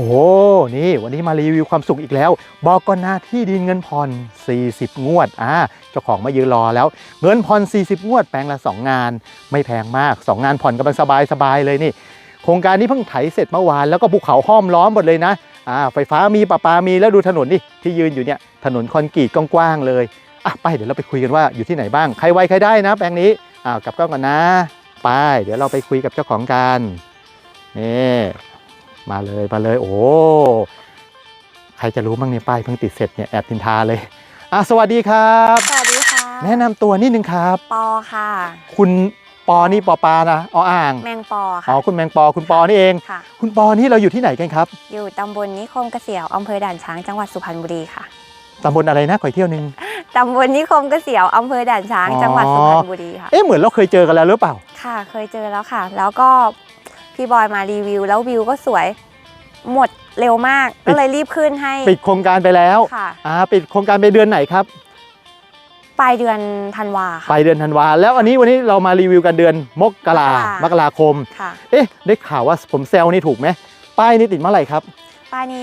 โอ้นี่วันนี้มารีวิวความสุขอีกแล้ว บอกก่อนนะที่ดินเงินผ่อน 40 งวดอ่าเจ้าของมายืนรอแล้ว เงินผ่อน 40 งวดแปลงละ 2 งาน ไม่แพงมาก 2 งานผ่อนกำลังสบายสบายเลยนี่ โครงการนี้เพิ่งไถเสร็จเมื่อวานแล้วก็ภูเขาห้อมล้อมหมดเลยนะอ่าไฟฟ้ามีประปามีแล้วดูถนนนี่ที่ยืนอยู่เนี่ยถนนคอนกรีตกว้างๆเลยอะไปเดี๋ยวเราไปคุยกันว่าอยู่ที่ไหนบ้างใครไวใครได้นะ แปลงนี้อ่ากลับก้องก่อนนะ ไป เดี๋ยวเราไปคุยกับเจ้าของกันนี่ มาเลยมาเลย โอ้ใครจะรู้บ้างเนี่ยป้ายเพิ่งติดเสร็จเนี่ยแอบทินทาเลยอะสวัสดีครับ สวัสดีค่ะ แนะนำตัวนิดนึงครับ ปอค่ะ คุณปอนี่ปอปานะออ่าง แมงปออ๋ค่ะอคุณแมงปอคุณปอนี่เอง ค่ะ คุณปอนี่เราอยู่ที่ไหนกันครับ อยู่ตำบลนิคมเกษียวอำเภอด่านช้างจังหวัดสุพรรณบุรีค่ะตำบลอะไรนะขออีกเที่ยวหนึงตำบลนิคมเกษียวอำเภอด่านช้างอ๋อจังหวัดสุพรรณบุรีค่ะ เอ๊ะเหมือนเราเคยเจอกันแล้วหรือเปล่า ค่ะ เคยเจอแล้วค่ะ แล้วก็ พี่บอยมารีวิว แล้ววิวก็สวยหมดเร็วมากก็เลยรีบขึ้นให้ปิดโครงการไปแล้วค่ะอ่าปิดโครงการไปเดือนไหนครับปลายเดือนธันวาไปค่ะเดือนธันวา แล้วอันนี้วันนี้เรามารีวิวกันเดือนมกรามกรามมกราคมค่ะเอ๊ะได้ข่าวว่าผมแซวนี่ถูกไหมป้ายนี่ติดเมื่อไหร่ครับป้ายนี้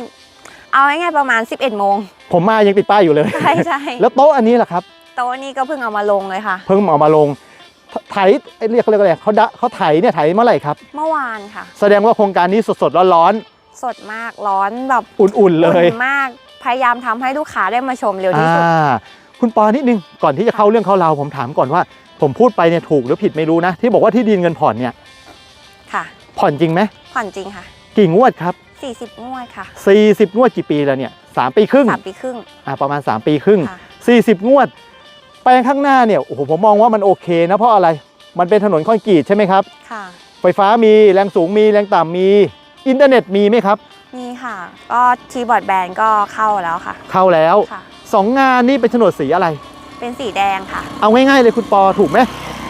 เอาง่ายๆประมาณ 11โมงผมมายังติดป้ายอยู่เลยใช่ใช่แล้วโต๊ะอันนี้ล่ะครับโต๊ะนี้ก็เพิ่งเอามาลงเลยค่ะ เพิ่งเอามาลง ไถเอ้ยเรียกเขาเรียกอะไรเขาดะเขาไถเนี่ยไถเมื่อไหร่ครับ เมื่อวานค่ะ แสดงว่าโครงการนี้สดๆร้อนสดมากร้อนแบบๆอุ่นๆเลยอุ่นมากพยายามทำให้ลูกค้าได้มาชมเร็วที่อ่าสุด คุณปอนิดนึงก่อนที่จะเข้าเรื่องเข้าราวผมถามก่อนว่า ผมพูดไปเนี่ยถูกหรือผิดไม่รู้นะ ที่บอกว่าที่ดินเงินผ่อนเนี่ยค่ะ ผ่อนจริงไหมผ่อนจริงค่ะ กี่งวดครับ 40งวดค่ะ40 งวดกี่ปีแล้วเนี่ยสามปีครึ่งสามปีครึ่งอ่าประมาณ 3 ปีครึ่ง ค่ะ 40 งวด แปลงข้างหน้าเนี่ยโอ้โหผมมองว่ามันโอเคนะเพราะอะไรมันเป็นถนนคอนกรีตใช่ไหมครับค่ะ ไฟฟ้ามีแรงสูงมีแรงต่ำมีอินเทอร์เน็ตมีไหมครับนี่ค่ะ ก็ทีบอร์ดแบนก็เข้าแล้วค่ะ เข้าแล้วค่ะ สองงานนี่เป็นโฉนดสีอะไร เป็นสีแดงค่ะ เอาง่ายๆเลยคุณปอถูกไหม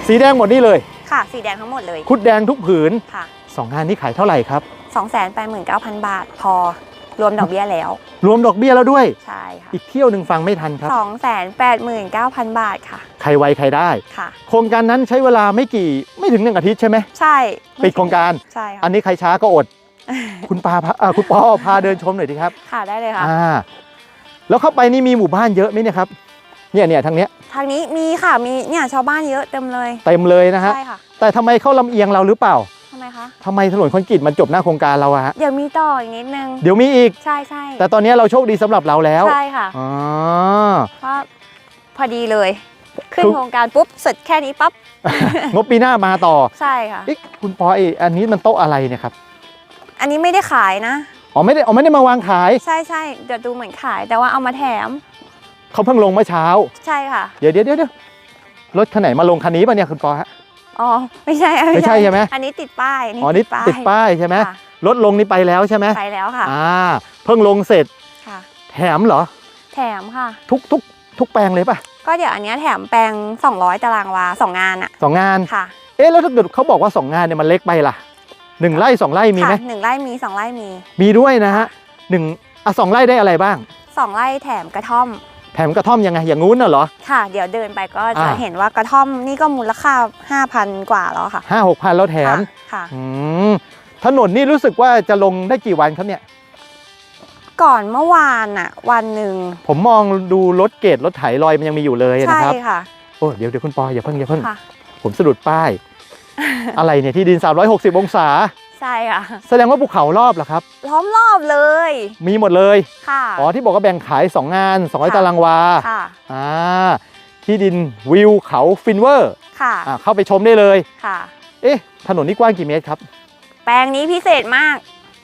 สีแดงหมดนี่เลย ค่ะ สีแดงทั้งหมดเลยคุดแดงทุกผืนค่ะสองงานนี้ขายเท่าไหร่ครับ 289,000 บาทพอ รวมดอกเบี้ยแล้ว รวมดอกเบี้ยแล้วด้วย ใช่ค่ะอีกเที่ยวหนึ่งฟังไม่ทันครับ 289,000 บาทค่ะ ใครไวใครได้ ค่ะ โครงการนั้นใช้เวลาไม่กี่ไม่ถึงหนึ่งอาทิตย์ใช่ไหมใช่ปิดโครงการ ใช่ค่ะอันนี้ใครช้าก็อด คุณปาพาอ่าคุณปอพาเดินชมหน่อยดีครับ ค่ะได้เลยค่ะ อ่า แล้วเข้าไปนี่มีหมู่บ้านเยอะไหมเนี่ยครับ เนี่ยเนี่ยทางเนี้ยทางนี้มีค่ะมีเนี่ยชาวบ้านเยอะเต็มเลย เต็มเลยนะฮะ ใช่ค่ะ แต่ทำไมเข้าลำเอียงเราหรือเปล่าทำไมคะทำไมถนนคอนกรีตมันจบหน้าโครงการเราอะฮะเดี๋ยวมีต่ออีกนิดนึง เดี๋ยวมีอีก ใช่ใช่แต่ตอนนี้เราโชคดีสำหรับเราแล้วใช่ค่ะอ๋อ เพราะพอดีเลย ขึ้นคือ โครงการปุ๊บเสร็จแค่นี้ปั๊บงบปีหน้ามาต่อใช่ค่ะ เอ๊ะคุณปอเอยอันนี้มันโต๊ะอะไรเนี่ยครับอันนี้ไม่ได้ขายนะ อ๋อไม่ได้อ๋อไม่ได้มาวางขายใช่ใช่เดี๋ยวดูเหมือนขาย แต่ว่าเอามาแถมเขาเพิ่งลงเมื่อเช้า ใช่ค่ะ เดี๋ยวเดี๋ยวเดี๋ยวเดี๋ยวรถคันไหนมาลงคันนี้ป่ะเนี่ยคุณปอฮะ อ๋อไม่ใช่ไม่ใช่ใช่ไหมอันนี้ติดป้ายอ๋อนี่ติดป้ายใช่ไหมค่ะรถลงนี่ไปแล้วใช่ไหมไปแล้วค่ะอ่าเพิ่งลงเสร็จค่ะ แถมเหรอ แถมค่ะ ทุกทุกทุกแปลงเลยป่ะก็เดี๋ยวอันเนี้ยแถมแปลง 200 ตารางวาสองงานอะสองงานค่ะ เอ๊ะแล้วถ้าเกิดเขาบอกว่าสองงานเนี่ยมันเล็กไปล่ะหนึ่งไร่สองไร่มีไหมค่ะหนึ่งไร่มีสองไร่มี มีด้วยนะฮะหนึ่งอะสองไร่ได้อะไรบ้างสองไร่แถมกระท่อม แถมกระท่อมยังไงอย่างงู้นน่ะเหรอ ค่ะ เดี๋ยวเดินไปก็จะอ่า เห็นว่ากระท่อมนี่ก็มูลค่า 5,000 กว่าแล้วค่ะห้าหกพันแล้วแถมค่ะ อืมถนนนี่รู้สึกว่าจะลงได้กี่วันครับเนี่ย ก่อนเมื่อวานอะวันหนึ่งผมมองดูรถเกตรถไถลอยมันยังมีอยู่เลยนะใช่ครับค่ะโอ้เดี๋ยวเดี๋ยวคุณปออย่าเพิ่งอย่าเพิ่งค่ะ ผมสะดุดป้าย อะไรเนี่ยที่ดิน 360 องศา ใช่ค่ะ แสดงว่าภูเขารอบเหรอครับ ล้อมรอบเลย มีหมดเลย ค่ะ อ๋อที่บอกว่าแบ่งขาย 2 งาน 200 ค่ะ ตารางวา ค่ะ อ่า ที่ดินวิวเขาฟินเวอร์ ค่ะ อ่าเข้าไปชมได้เลย ค่ะ เอ๊ะ ถนนนี่กว้างกี่เมตรครับ แปลงนี้พิเศษมาก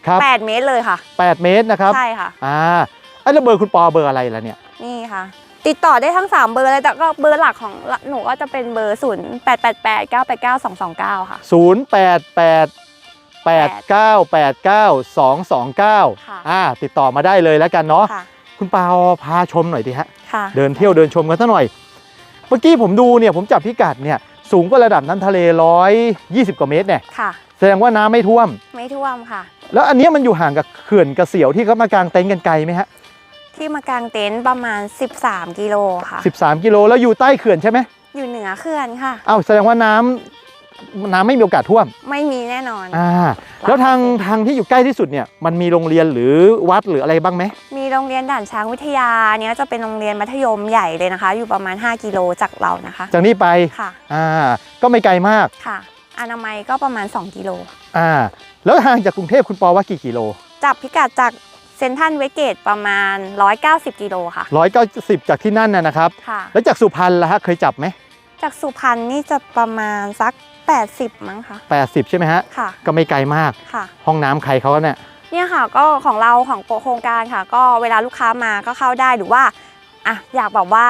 ครับ 8 เมตรเลยค่ะ 8 เมตรนะครับ ใช่ค่ะ อ่าไอ้ยแล้วเบอร์คุณปอเบอร์อะไรล่ะเนี่ย นี่ค่ะ ติดต่อได้ทั้ง 3 เบอร์เลยแต่ก็เบอร์หลักของหนูก็จะเป็นเบอร์ 0 8 8 8 9 8 9 2 2 9 ค่ะ 088 8989 229ค่ะอ่าติดต่อมาได้เลยแล้วกันเนาะค่ะคุณปาพาชมหน่อยดิฮะค่ะเดินเที่ยวเดินชมกันซะหน่อย เมื่อกี้ผมดูเนี่ยผมจับพิกัดเนี่ยสูงกว่าระดับน้ำทะเล120กว่าเมตรเนี่ยค่ะแสดงว่าน้ำไม่ท่วม ไม่ท่วมค่ะ แล้วอันเนี้ยมันอยู่ห่างกับเขื่อนกระเสียวที่เขามากางเต็นท์กันไกลไหมฮะ ที่มากางเต็นท์ประมาณ 13 กิโลค่ะ 13 กิโลแล้วอยู่ใต้เขื่อนใช่ไหมอยู่เหนือเขื่อนค่ะอ้าวแสดงว่าน้ำ น้ำไม่มีโอกาสท่วมไม่มีแน่นอน อ่าแล้วทางทางที่อยู่ใกล้ที่สุดเนี่ยมันมีโรงเรียนหรือวัดหรืออะไรบ้างไหมมีโรงเรียนด่านช้างวิทยาเนี้ยจะเป็นโรงเรียนมัธยมใหญ่เลยนะคะ อยู่ประมาณ 5 กิโลจากเรานะคะจากนี้ไปค่ะอ่าก็ไม่ไกลมากค่ะ อนามัยก็ประมาณ 2 กิโลอ่าแล้วห่างจากกรุงเทพคุณปอว่ากี่กิโลจับพิกัดจากเซนทรันเวสเกตประมาณ 190 กิโลค่ะร้อยเก้าสิบจากที่นั่นนะนะครับ ค่ะ แล้วจากสุพรรณล่ะฮะเคยจับไหมจากสุพรรณนี่จะประมาณสัก 80 มั้งคะแปดสิบใช่ไหมฮะ ค่ะ ก็ไม่ไกลมาก ค่ะ ห้องน้ำใครเขาเนี่ย เนี่ยค่ะก็ของเราของโครงการค่ะ ก็เวลาลูกค้ามาก็เข้าได้หรือว่าอะอยากแบบว่า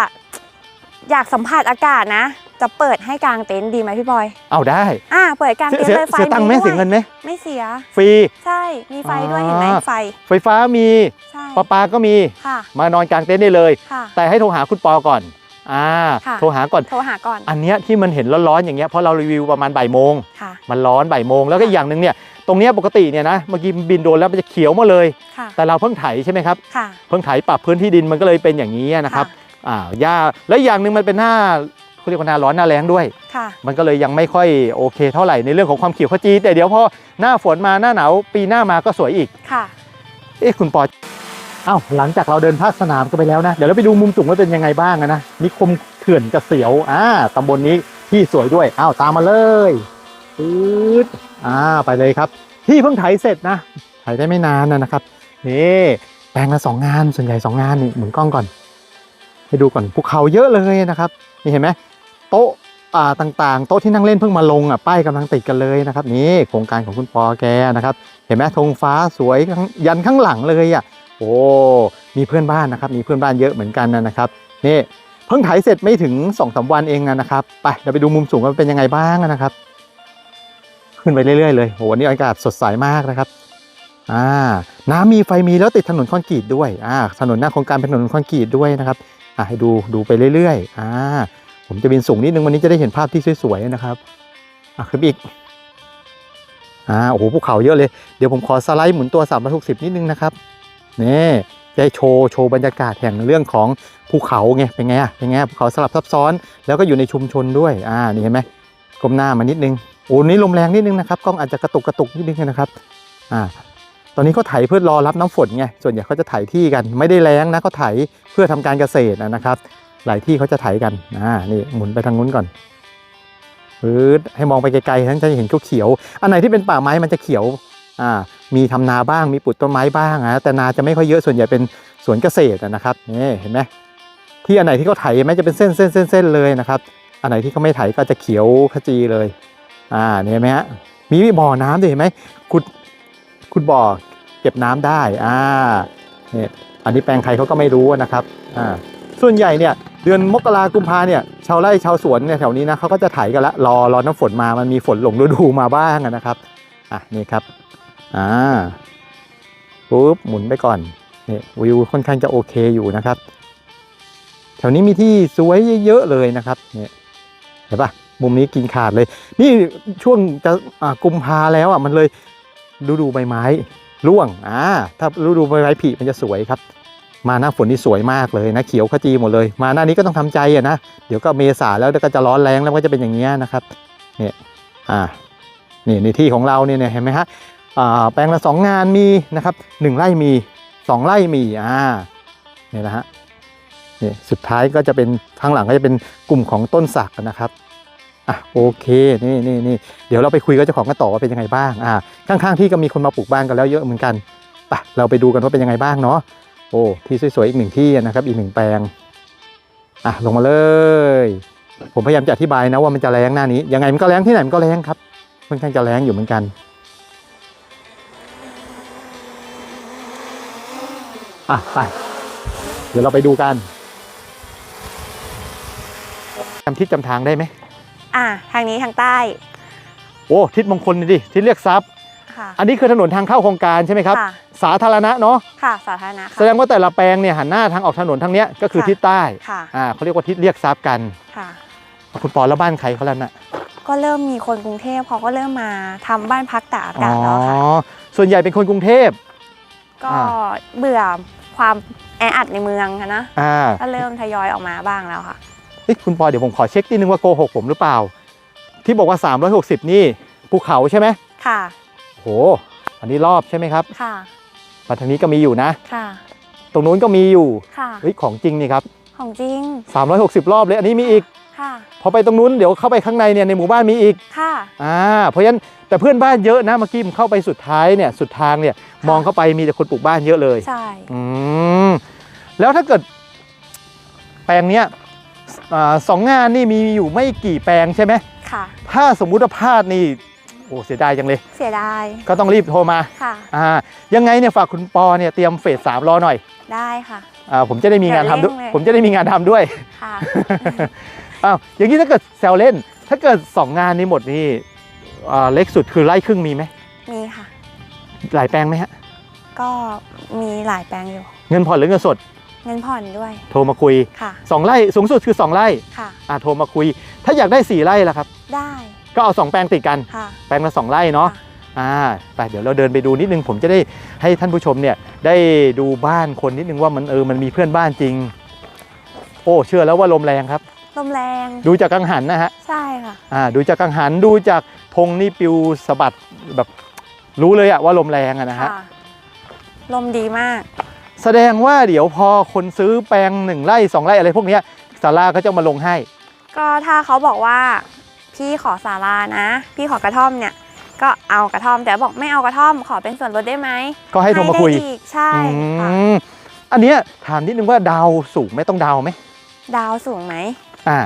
อยากสัมผัสอากาศนะ จะเปิดให้กางเต็นท์ดีไหมพี่บอยเอาได้ อะเปิดกางเต็นเสีท์ยเลยไฟเสียตังค์ไหมด้วยเสียเงินไหมไม่เสีย ฟรี ใช่มีไฟด้วยเห็นไหมอ่า ไฟไฟฟ้ามีใช่ประปาก็มี ค่ะมานอนกลางเต็นท์ได้เลย ค่ะ แต่ให้โทรหาคุณปอก่อน อ่าค่ะโทรหาก่อนโทรหาก่อน อันเนี้ยที่มันเห็นร้อนๆอย่างเงี้ยเพราะเรารีวิวประมาณบ่ายโมงค่ะมันร้อนบ่ายโมงแล้วก็อีกอย่างหนึ่งเนี่ยตรงเนี้ยปกติเนี่ยนะเมื่อกี้บินโดนแล้วมันจะเขียวหมาเลยค่ะแต่เราเพิ่งไถใช่ไหมครับค่ะเพิ่งไถปรับพื้นที่ดินมันก็เลยเป็นอย่างนี้นะครับอ่าหญ้าแล้วอีกอย่างหนึ่งมันเป็นหน้าเขาเรียกว่าหน้าร้อนหน้าแล้งด้วยค่ะมันก็เลยยังไม่ค่อยโอเคเท่าไหร่ในเรื่องของความเขียวขจี แต่เดี๋ยวพอหน้าฝนมาหน้าหนาวปีหน้ามาก็สวยอีกค่ะเอ๊ะคุณปอ อ้าวหลังจากเราเดินภาคสนามกันไปแล้วนะ เดี๋ยวเราไปดูมุมสูงว่าเป็นยังไงบ้างนะนิคมเขื่อนกระเสียวอ่าตำบลนี้ที่สวยด้วยอ้าวตามมาเลยปื๊ดอ่าไปเลยครับ ที่เพิ่งไถเสร็จนะไถได้ไม่นานนะนะครับนี่แปลงละสองงานส่วนใหญ่สองงานนี่หมุนกล้องก่อน ให้ดูก่อนภูเขาเยอะเลยนะครับ นี่เห็นไหมโต๊ะอ่าต่างๆ โต๊ะที่นั่งเล่นเพิ่งมาลงอะป้ายกำลังติดกันเลยนะครับ นี่โครงการของคุณปอแกนะครับ เห็นไหมธงฟ้าสวยยันข้างหลังเลยอะ โอ้มีเพื่อนบ้านนะครับ มีเพื่อนบ้านเยอะเหมือนกันนะครับนี่เพิ่งไถเสร็จไม่ถึง2อสวันเองนะครับไปเดี๋ยวไปดูมุมสูงว่าเป็นยังไงบ้างนะครับ ขึ้นไปเรื่อยๆเลยโอ้วันนี้อากาศสดใสมากนะครับอ่าน้ำมีไฟมีแล้วติดถนนคอนกรีตด้วยอ่าถนนหน้าโครงการเป็นถนนคอนกรีตด้วยนะครับอ่าให้ดูดูไปเรื่อยๆอ่าผมจะบินสูงนิดนึงวันนี้จะได้เห็นภาพที่สวยๆนะครับอะขึ้นอีกอ่าโอ้โหภูเขาเยอะเลย เดี๋ยวผมขอสไลด์หมุนตัว360นิดนึงนะครับ นี่จะให้โชว์โชว์บรรยากาศแห่งเรื่องของภูเขาไงเป็นไงอะเป็นไงภูเขาสลับซับซ้อนแล้วก็อยู่ในชุมชนด้วยอ่านี่เห็นไหมก้มหน้ามานิดนึงโอ้นี่ลมแรงนิดนึงนะครับกล้องอาจจะกระตุกกระตุกนิดนึงนะครับอ่าตอนนี้เขาไถเพื่อรอรับน้ำฝนไงส่วนใหญ่เขาจะไถที่กันไม่ได้แรงนะเขาไถเพื่อทำการเกษตรนะครับ หลายที่เขาจะไถกันอ่านี่หมุนไปทางนู้นก่อนปื๊ดให้มองไปไกลๆทั้งจะเห็นเขียวๆอันไหนที่เป็นป่าไม้มันจะเขียว มีทำนาบ้างมีปลูกต้นไม้บ้างนะแต่นาจะไม่ค่อยเยอะส่วนใหญ่เป็นสวนเกษตรนะครับนี่เห็นไหมที่อันไหนที่เขาไถแม้จะเป็นเส้นเส้นเส้นเส้นเลยนะครับ อันไหนที่เขาไม่ไถก็จะเขียวขจีเลยอ่านี่เห็นไหมฮะมีบ่อน้ำด้วยเห็นไหมขุดขุดบ่อเก็บน้ำได้อ่าเนี่ยอันนี้แปลงใครเขาก็ไม่รู้นะครับอ่าส่วนใหญ่เนี่ยเดือนมกรากุมภาเนี่ยชาวไร่ชาวสวนเนี่ยแถวนี้นะเขาก็จะไถกันละรอรอน้ำฝนมามันมีฝนหลงฤดูมาบ้างนะครับอะนี่ครับ อ่าปุ๊บหมุนไปก่อนนี่วิวค่อนข้างจะโอเคอยู่นะครับ แถวนี้มีที่สวยเยอะๆเลยนะครับเนี่ยเห็นปะมุมนี้กินขาดเลย นี่ช่วงจะอ่ากุมภาแล้วอะมันเลยฤดูใบไม้ร่วงอ่าถ้าฤดูใบไม้ผลิมันจะสวยครับ มาหน้าฝนนี่สวยมากเลยนะเขียวขจีหมดเลย มาหน้านี้ก็ต้องทำใจอะนะเดี๋ยวก็เมษาแล้วเดี๋ยวก็จะร้อนแรงแล้วก็จะเป็นอย่างเงี้ยนะครับเนี่ยอ่านี่ในที่ของเราเนี่ยเห็นไหมฮะ แปลงละสองงานมีนะครับหนึ่งไร่มีสองไร่มีอ่าเนี่ยนะฮะนี่สุดท้ายก็จะเป็นข้างหลังก็จะเป็นกลุ่มของต้นสักนะครับอะโอเคนี่นี่นี่เดี๋ยวเราไปคุยกับเจ้าของกันต่อว่าเป็นยังไงบ้างอ่าข้างๆที่ก็มีคนมาปลูกบ้านกันแล้วเยอะเหมือนกันไปเราไปดูกันว่าเป็นยังไงบ้างเนาะโอ้ที่สวยๆอีกหนึ่งที่นะครับ อีกหนึ่งแปลงอะลงมาเลย ผมพยายามจะอธิบายนะว่ามันจะแรงหน้านี้ยังไงมันก็แรงที่ไหนมันก็แรงครับค่อนข้างจะแรงอยู่เหมือนกัน อะไป เดี๋ยวเราไปดูกันจำทิศจำทางได้ไหม อะทางนี้ทางใต้ โอ้ ทิศมงคลนี่ดิทิศเรียกทรัพย์ ค่ะ อันนี้คือถนนทางเข้าโครงการใช่ไหมครับ ค่ะ สาธารณะเนาะ ค่ะสาธารณะแสดงว่าแต่ละแปลงเนี่ยหันหน้าทางออกถนนทางเนี้ยก็คือค่ะ ทิศใต้ ค่ะ อ่าเขาเรียกว่าทิศเรียกทรัพย์กัน ค่ะ คุณปอแล้วบ้านใครเขาแล้วน่ะ ก็เริ่มมีคนกรุงเทพเขาก็เริ่มมาทำบ้านพักตากอาอ๋กาศแล้วค่ะ อ ส่วนใหญ่เป็นคนกรุงเทพ ก็อ่า เบื่อ ความแออัดในเมืองค่ะนะอ่าก็เริ่มทยอยออกมาบ้างแล้วค่ะ เฮ้ยคุณปอเดี๋ยวผมขอเช็คนิดนึงว่าโกหกผมหรือเปล่า ที่บอกว่า 360 นี่ภูเขาใช่ไหมค่ะโห อันนี้รอบใช่ไหมครับค่ะมาทางนี้ก็มีอยู่นะ ค่ะตรงนู้นก็มีอยู่ค่ะเฮ้ยของจริงนี่ครับ ของจริง 360 รอบเลยอันนี้มีอีก ค่ะพอไปตรงนู้นเดี๋ยวเข้าไปข้างในเนี่ยในหมู่บ้านมีอีกค่ะอ่าเพราะฉะนั้นแต่เพื่อนบ้านเยอะนะเมื่อกี้ผมเข้าไปสุดท้ายเนี่ยสุดทางเนี่ยมองเข้าไปมีแต่คนปลูกบ้านเยอะเลยใช่อืมแล้วถ้าเกิด แปลงเนี้ยอ่าสองงานนี่มีอยู่ไม่กี่แปลงใช่ไหมค่ะ ถ้าสมมุติว่าพลาดนี่โอ้เสียดายจังเลย เสียดายก็ต้องรีบโทรมาค่ะ อ่ายังไงเนี่ยฝากคุณปอเนี่ยเตรียมเฟสสามรอหน่อยได้ค่ะ อ่าผมจะได้มีงานทำด้วยเดี๋ยวเร่งเลย ผมจะได้มีงานทำด้วย ค่ะ อ้าวอย่างนี้ถ้าเกิดแซวเล่น ถ้าเกิดสองงานนี้หมดนี่อ่าเล็กสุดคือไร่ครึ่งมีไหมมีค่ะ หลายแปลงไหมฮะก็มีหลายแปลงอยู่ เงินผ่อนหรือเงินสด เงินผ่อนด้วยโทรมาคุย ค่ะสองไร่สูงสุดคือสองไร่ค่ะ อ่าโทรมาคุย ถ้าอยากได้สี่ไร่ล่ะครับ ได้ก็เอาสองแปลงติดกัน ค่ะ แปลงละสองไร่เนาะ ค่อ่า ไป เดี๋ยวเราเดินไปดูนิดนึง ผมจะได้ให้ท่านผู้ชมเนี่ยได้ดูบ้านคนนิดนึงว่ามันเออ มันมีเพื่อนบ้านจริง โอ้ เชื่อแล้วว่าลมแรงครับ ลมแรง ดูจากกังหันนะฮะ ใช่ค่ะ อ่า ดูจากกังหัน ดูจากธงนี่ปิวสะบัดแบบรู้เลยอะว่าลมแรงอะนะฮะ ค่ะลมดีมาก แสดงว่าเดี๋ยวพอคนซื้อแปลงหนึ่งไร่สองไร่อะไรพวกเนี้ยศาลาก็จะมาลงให้ ก็ถ้าเขาบอกว่า พี่ขอสารานะ พี่ขอกระท่อมเนี่ย ก็เอากระท่อม แต่บอกไม่เอากระท่อม ขอเป็นส่วนลดได้ไหมก็ให้โทรมาคุย ได้อีกใช่ค่ะอืมอันเนี้ยถามนิดนึงว่าดาวสูงไหม่ต้องดาวไหมดาวสูงไหม อ่า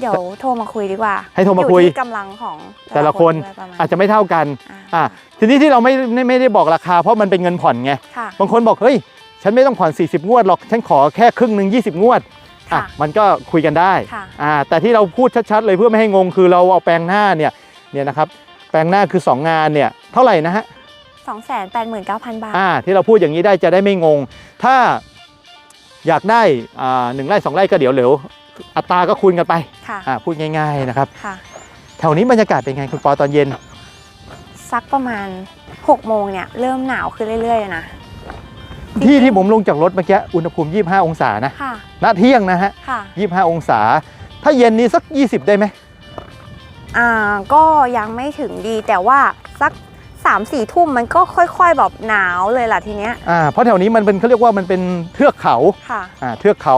เดี๋ยวโทรมาคุยดีกว่าให้โทรมาคุยอยู่ที่กำลังของแต่ละคนด้วยประมาณอาจจะไม่เท่ากัน อ่าอ่า ทีนี้ที่เราไม่ไม่ไม่ได้บอกราคาเพราะมันเป็นเงินผ่อนไง ค่ะ บางคนบอกเฮ้ย ฉันไม่ต้องผ่อน 40 งวดหรอก ฉันขอแค่ครึ่งหนึ่ง20 งวด อะ ค่ะมันก็คุยกันได้ ค่ะ อ่า แต่ที่เราพูดชัดๆเลยเพื่อไม่ให้งงคือเราเอาแปลงหน้าเนี่ย เนี่ยนะครับ แปลงหน้าคือ 2 งานเนี่ย เท่าไหร่นะฮะ สองแสนแปดหมื่นเก้าพันบาท อ่า ที่เราพูดอย่างนี้ได้จะได้ไม่งง ถ้าอยากได้อ่าหนึ่งไร่สองไร่ก็เดี๋ยวเหลว อัตราก็คูณกันไปค่ะอ่าพูดง่ายๆนะครับ ค่ะ แถวนี้บรรยากาศเป็นไงคุณปอตอนเย็น สักประมาณ6โมงเนี่ยเริ่มหนาวขึ้นเรื่อยๆเลยนะที่ที่ผมลงจากรถเมื่อกี้อุณหภูมิ 25 องศานะค่ะณเที่ยงนะฮะค่ะ25 องศา ถ้าเย็นนี้สัก 20 ได้ไหมอ่าก็ยังไม่ถึงดีแต่ว่าสัก3ามสี่ทุ่มมันก็ค่อย ๆ แบบหนาวเลยล่ะทีเนี้ยอ่าเพราะแถวนี้มันเป็นเขาเรียกว่ามันเป็นเทือกเขาค่ะอ่าเทือกเขา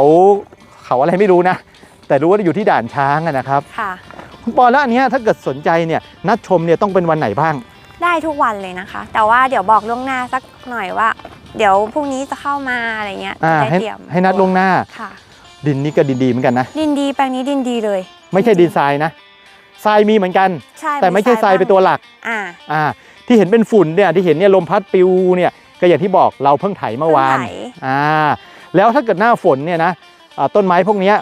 เขาอะไรไม่รู้นะ แต่รู้ว่าอยู่ที่ด่านช้างอะนะครับค่ะคุณปอแล้วอันเนี้ยถ้าเกิดสนใจเนี่ยนัดชมเนี่ยต้องเป็นวันไหนบ้าง ได้ทุกวันเลยนะคะ แต่ว่าเดี๋ยวบอกล่วงหน้าสักหน่อยว่า เดี๋ยวพรุ่งนี้จะเข้ามาอะไรเงี้ยอ่าจะได้ให้เตรียมให้นัดล่วงหน้าค่ะ ดินนี่ก็ดินดีเหมือนกันนะ ดินดีแปลงนี้ดินดีเลย ไม่ใช่ดินทรายนะทรายมีเหมือนกันใช่แต่ไม่ใช่ทรายเป็นตัวหลักอ่าอ่า ที่เห็นเป็นฝุ่นเนี่ยที่เห็นเนี่ยลมพัดปิวเนี่ยก็อย่างที่บอกเราเพิ่งไถเมื่อวานเพิ่งไถอ่าแล้วถ้าเกิดหน้าฝนเนี่ยนะอ่าต้นไม้พวกเนี้ย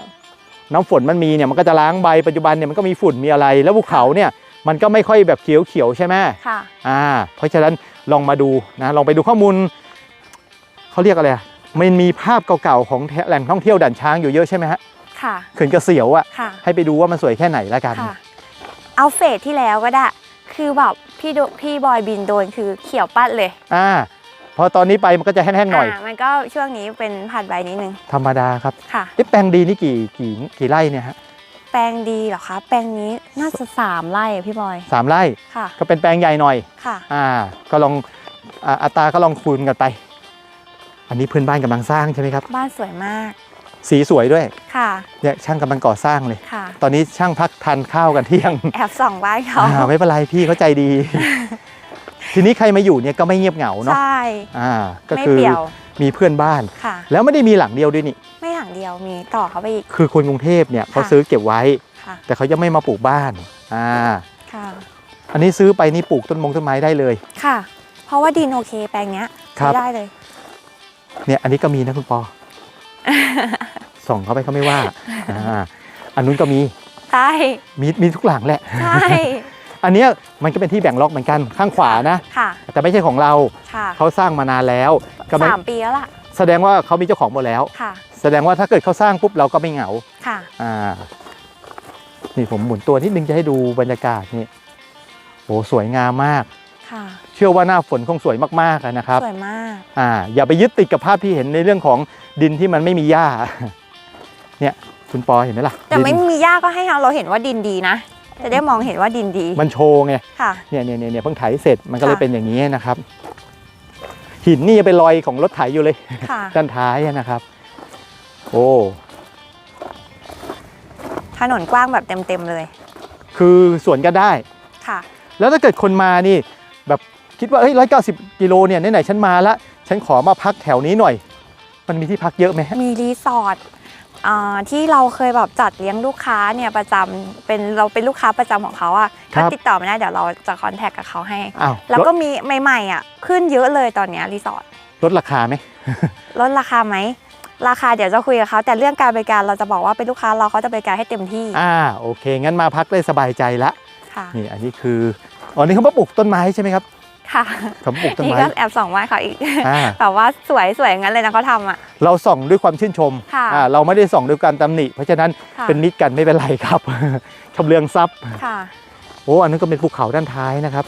น้ำฝนมันมีเนี่ยมันก็จะล้างใบปัจจุบันเนี่ยมันก็มีฝุ่นมีอะไร แล้วภูเขาเนี่ยมันก็ไม่ค่อยแบบเขียวๆใช่ไหมค่ะอ่าเพราะฉะนั้นลองมาดูนะลองไปดูข้อมูลเขาเรียกอะไรอะมันมีภาพเก่าๆของแหล่งท่องเที่ยวด่านช้างอยู่เยอะใช่ไหมฮะค่ะเขื่อนกระเสียวอะค่ะให้ไปดูว่ามันสวยแค่ไหนแล้วกันค่ะเอาเฟสที่แล้วก็ได้คือแบบพี่โดพี่บอยบินโดนคือเขียวปัดเลย อ่า พอตอนนี้ไปมันก็จะแห้งๆหน่อยามันก็ช่วงนี้เป็นผ่านใบนิดนึง ธรรมดาครับค่ะเอ๊ะแปลงดีนี่กี่กี่กี่ไร่เนี่ยฮะ แปลงดีเหรอคะ แปลงนี้น่าจะสามไร่อะพี่บอยสามไร่ค่ะ ก็เป็นแปลงใหญ่หน่อย ค่ะ อ่า ก็ลองอ่าอัตราก็ลองคูณกันไป อันนี้เพื่อนบ้านกำลังสร้างใช่ไหมครับ บ้านสวยมาก สีสวยด้วย ค่ะ เนี่ยช่างกำลังก่อสร้างเลย ค่ะ ตอนนี้ช่างพักทานข้าวกันเที่ยง แอบส่องบ้านเขาอ่าไม่เป็นไรพี่เขาใจดี ทีนี้ใครมาอยู่เนี่ยก็ไม่เงียบเหงาเนาะใช่อ่าก็ไม่คือเปี่ยวมีเพื่อนบ้านค่ะแล้วไม่ได้มีหลังเดียวด้วยนี่ ไม่ห่างเดียวมีต่อเขาไปอีก คือคนกรุงเทพเนี่ยเขาค่ะซื้อเก็บไว้ค่ะแต่เขายังไม่มาปลูกบ้านอ่าค่ะอันนี้ซื้อไปนี่ปลูกต้นมงต้นไม้ได้เลยค่ะ เพราะว่าดินโอเคแปลงเนี้ยครับใช้ได้เลย เนี่ยอันนี้ก็มีนะคุณปอส่องเข้าไปเขาไม่ว่าอ่าอันนู้นก็มีใช่มีมีทุกหลังแหละใช่ อันเนี้ยมันก็เป็นที่แบ่งล็อกเหมือนกันข้างขวานะ ค่ะ แต่ไม่ใช่ของเราค่ะเขาสร้างมานานแล้วก็ไม่สามปีแล้วล่ะ แสดงว่าเขามีเจ้าของหมดแล้ว ค่ะ แสดงว่าถ้าเกิดเขาสร้างปุ๊บเราก็ไม่เหงาค่ะ อ่านี่ผมหมุนตัวนิดนึงจะให้ดูบรรยากาศนี่โอ้สวยงามมาก ค่ะ เชื่อว่าหน้าฝนคงสวยมากๆอะนะครับ สวยมาก อ่าอย่าไปยึดติดกับภาพที่เห็นในเรื่องของดินที่มันไม่มีหญ้า เนี่ยคุณปอเห็นไหมล่ะแต่ไม่ดินมีหญ้าก็ให้เราเห็นว่าดินดีนะ จะได้มองเห็นว่าดินดี มันโชว์ไงค่ะเนี่ยเนี่ยเนี่ยเนี่ยเพิ่งไถเสร็จมันก็เลยค่ะเป็นอย่างนี้นะครับ หินนี่ยังเป็นรอยของรถไถอยู่เลยค่ะด้านท้ายอะนะครับ โอ้ถนนกว้างแบบเต็มๆเลย คือสวนกันได้ค่ะ แล้วถ้าเกิดคนมานี่ แบบคิดว่าเฮ้ยร้อยเก้าสิบกิโลเนี่ยไหนๆฉันมาละฉันขอมาพักแถวนี้หน่อย มันมีที่พักเยอะไหมฮะมีรีสอร์ทอ่า ที่เราเคยแบบจัดเลี้ยงลูกค้าเนี่ยประจำเป็นเราเป็นลูกค้าประจำของเขาอะครัถ้าบติดต่อไม่ได้เดี๋ยวเราจะคอนแทคกับเขาให้อ้าวแล้วลดก็มีใหม่ๆอะขึ้นเยอะเลยตอนเนี้ยรีสอร์ทลดราคาไหมลดราคาไหมราคาเดี๋ยวจะคุยกับเขาแต่เรื่องการบริการเราจะบอกว่าเป็นลูกค้าเราเขาจะบริการให้เต็มที่อ่าโอเค งั้นมาพักได้สบายใจละค่ะนี่อันนี้คืออ๋อนี่เขามาปลูกต้นไม้ใช่ไหมครับ ค่ะเขามาปลูกต้นนี่ไม้ก็แอบส่องไม้เขาอีกอ่าแบบว่าสวยสวยงั้นเลยนะเขาทำอะเราส่องด้วยความชื่นชมค่ะอ่าเราไม่ได้ส่องด้วยการตำหนิ เพราะฉะนั้นค่ะเป็นมิตรกันไม่เป็นไรครับชำเลืองทรัพย์ค่ะโอ้อันนั้นก็เป็นภูเขาด้านท้ายนะครับ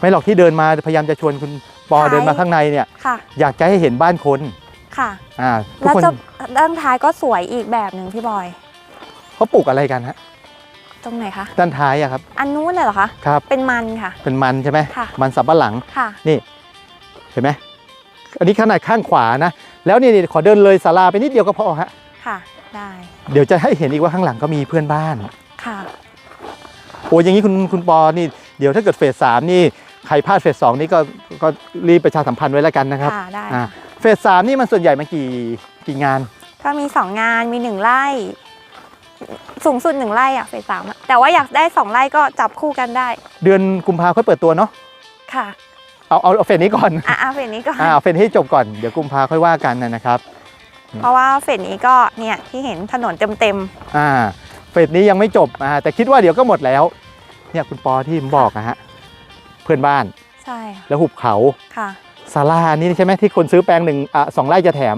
ไม่หรอกที่เดินมาพยายามจะชวนคุณปอท้ายเดินมาข้างในเนี่ยค่ะอยากจะให้เห็นบ้านคนค่ะอ่าทุกแล้วคนจะด้านท้ายก็สวยอีกแบบหนึ่งพี่บอยเขาปลูกอะไรกันฮะ ตรงไหนคะ ด้านท้ายอะครับ อันนู้นเลยเหรอคะ ครับ เป็นมันค่ะ เป็นมันใช่ไหมค่ะ มันสับปะหลัง ค่ะ นี่ เห็นไหม อันนี้ขนาดข้างขวานะ แล้วนี่นี่ขอเดินเลยศาลาไปนิดเดียวก็พอฮะ ค่ะ ได้ เดี๋ยวจะให้เห็นอีกว่าข้างหลังก็มีเพื่อนบ้าน ค่ะ โอ้ยอย่างนี้คุณคุณปอนี่ เดี๋ยวถ้าเกิดเฟสสามนี่ ใครพลาดเฟสสองนี่ก็ก็รีบประชาสัมพันธ์ไว้แล้วกันนะครับค่ะ ได้ อ่าเฟสสามนี่มันส่วนใหญ่มันกี่กี่งาน ก็มีสองงาน มีหนึ่งไร่ สูงสุดหนึ่งไร่อะเฟสสามอะแต่ว่าอยากได้สองไร่ก็จับคู่กันได้ เดือนกุมภาค่อยเปิดตัวเนาะค่ะเอาเอาเอาเฟสนี้ก่อนอะอะเฟสนี้ก่อนอ่าเอาเฟสให้จบก่อนเดี๋ยวกุมภาค่อยว่ากันนะครับ เพราะว่าเฟสนี้ก็เนี่ยที่เห็นถนนเต็มอ่าเฟสนี้ยังไม่จบอ่าแต่คิดว่าเดี๋ยวก็หมดแล้ว เนี่ยคุณปอที่ผมบอกนะฮะเพื่อนบ้านๆใช่ค่ะแล้วหุบเขาค่ะศาลานี่ใช่ไหมที่คนซื้อแปลงหนึ่งอะสองไร่จะแถม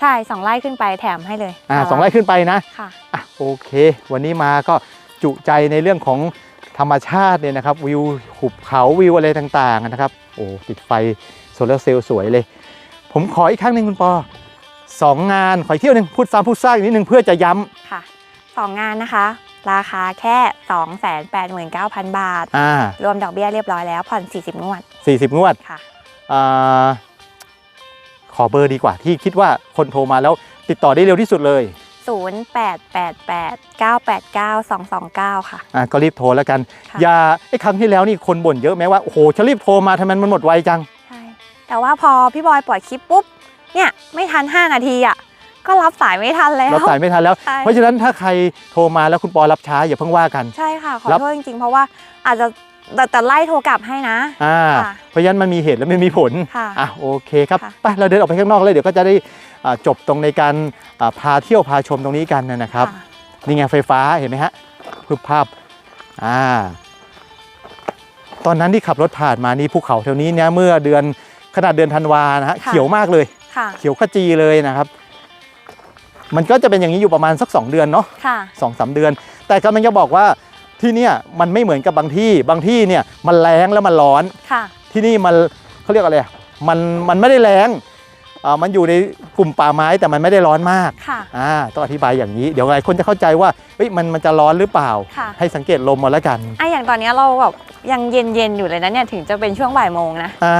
ใช่สองไร่ขึ้นไปแถมให้เลยอ่าสองไร่ขึ้นไปนะค่ะอะโอเค วันนี้มาก็จุใจในเรื่องของธรรมชาติเนี่ยนะครับวิวหุบเขาวิวอะไรต่างๆนะครับโอ้ติดไฟโซลาร์เซลล์สวยเลย ผมขออีกครั้งหนึ่งคุณปอสองงานขออีกเที่ยวหนึ่งพูดซ้ำพูดซากอีกนิดนึงเพื่อจะย้ำค่ะสองงานนะคะ ราคาแค่ 2 8 9 0 0 0 บาทอ่ารวมดอกเบี้ยเรียบร้อยแล้วผ่อน 40 งวดสี่สิบงวดค่ะ อ่าขอเบอร์ดีกว่าที่คิดว่าคนโทรมาแล้วติดต่อได้เร็วที่สุดเลย 0888 989 229 ค่ะ อะก็รีบโทรแล้วกัน ค่ะ อย่าไอ้ครั้งที่แล้วนี่คนบ่นเยอะไหมว่าโอ้โหฉันรีบโทรมาทำไมมันหมดไวจัง ใช่แต่ว่าพอพี่บอยปล่อยคลิปปุ๊บ เนี่ย ไม่ทัน 5 นาทีอะ ก็รับสายไม่ทันแล้วรับสายไม่ทันแล้ว ใช่ เพราะฉะนั้นถ้าใครโทรมาแล้วคุณปอรับช้าอย่าเพิ่งว่ากัน ใช่ค่ะ ขอรับ โทษจริงๆ เพราะว่าอาจจะ แต่แต่ไล่โทรกลับให้นะ อ่าค่ะเพราะฉะนั้นมันมีเหตุและไม่มีผลค่ะอะโอเคครับค่ะ ไปเราเดินออกไปข้างนอกเลยเดี๋ยวก็จะได้อ่าจบตรงในการอ่าพาเที่ยวพาชมตรงนี้กันนะครับค่ะนี่ไงไฟฟ้าเห็นไหมฮะพึบภาพอ่าตอนนั้นที่ขับรถผ่านมานี่ภูเขาแถวนี้เนี่ยเมื่อเดือนขนาดเดือนธันวานะฮะค่ะเขียวมากเลย ค่ะ เขียวขจีเลยนะครับ มันก็จะเป็นอย่างนี้อยู่ประมาณสัก 2 เดือนเนาะค่ะ สองสามเดือน แต่กำลังจะบอกว่า ที่เนี่ยมันไม่เหมือนกับบางที่บางที่เนี่ยมันแรงแล้วมันร้อน ค่ะ ที่นี่มันเขาเรียกอะไรอะมันมันไม่ได้แรงอ่ามันอยู่ในกลุ่มป่าไม้แต่มันไม่ได้ร้อนมากค่ะ อ่าต้องอธิบายอย่างนี้ เดี๋ยวหลายคนจะเข้าใจว่าเฮ้ยมันมันจะร้อนหรือเปล่า ค่ะ ให้สังเกตลมมาแล้วกันอะอย่างตอนเนี้ยเราแบบยังเย็นๆอยู่เลยนะเนี่ยถึงจะเป็นช่วงบ่ายโมงนะอ่า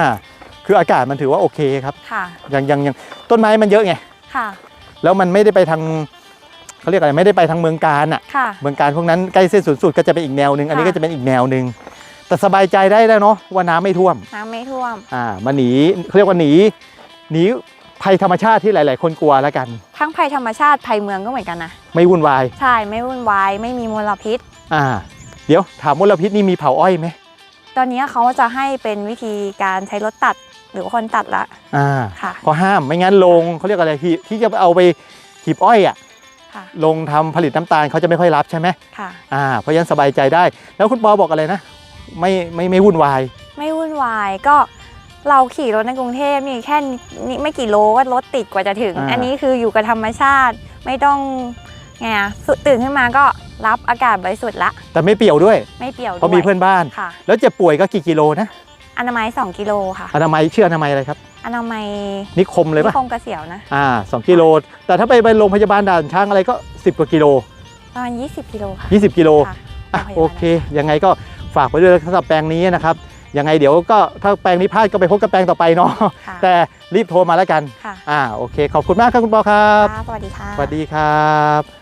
คืออากาศมันถือว่าโอเคครับค่ะ ยังยังยังต้นไม้มันเยอะไง ค่ะ แล้วมันไม่ได้ไปทาง เขาเรียกอะไรไม่ได้ไปทางเมืองการอะค่ะ เมืองการพวกนั้นใกล้เส้นศูนย์สูตรก็จะเป็นอีกแนวหนึ่งอันนี้ค่ะ ก็จะเป็นอีกแนวหนึ่งแต่สบายใจได้แล้วเนาะว่าน้ำไม่ท่วมน้ำไม่ท่วม อ่ามาหนีเขาเรียกว่าหนีหนีภัยธรรมชาติที่หลาย ๆ คนกลัวแล้วกัน ทั้งภัยธรรมชาติภัยเมืองก็เหมือนกันนะไม่วุ่นวายใช่ไม่วุ่นวายไม่มีมลพิษ อ่า เดี๋ยวถามมลพิษนี่มีเผาอ้อยไหมตอนนี้เขาจะให้เป็นวิธีการใช้รถตัดหรือว่าคนตัดละอ่า ค่ะ เขาห้ามไม่งั้นลงเขาเรียกอะไรที่ที่จะเอาไปหีบอ้อยอะค่ะ ลงทำผลิตน้ำตาลเขาจะไม่ค่อยรับใช่ไหมค่ะอ่าเพราะฉะนั้นสบายใจได้ แล้วคุณปอบอกอะไรนะ ไม่ไม่ไม่วุ่นวาย ไม่วุ่นวายก็เราขี่รถในกรุงเทพนี่แค่นี้ไม่กี่โลก็รถติดกว่าจะถึงอ่าอันนี้คืออยู่กับธรรมชาติไม่ต้องไงอะสุตื่นขึ้นมาก็รับอากาศบริสุทธิ์ละ แต่ไม่เปี่ยวด้วย ไม่เปี่ยวเพราะด้วมียเพื่อนบ้านค่ะแล้วเจ็บป่วยก็กี่กิโลนะอนามัย 2 กิโลค่ะ อนามัยชื่ออนามัยอะไรครับ อนามัยนิคมเลยนิปะคมเกษียวนะอ่าสองกิโล แต่ถ้าไปไปโรงพยาบาลด่านช้างอะไรก็ 10 กว่ากิโล ประมาณ20 กิโลค่ะ20 กิโลค่ะอะโรงพยาบาลโอเคยังไงก็ฝากไว้ด้วยสำหรับแปลงนี้นะครับยังไงเดี๋ยวก็ถ้าแปลงนี้พลาดก็ไปพบกับแปลงต่อไปเนาะค่ะแต่รีบโทรมาแล้วกันค่ะอ่าโอเค ขอบคุณมากครับคุณปอครับ ค่ะสวัสดีค่ะ สวัสดีครับ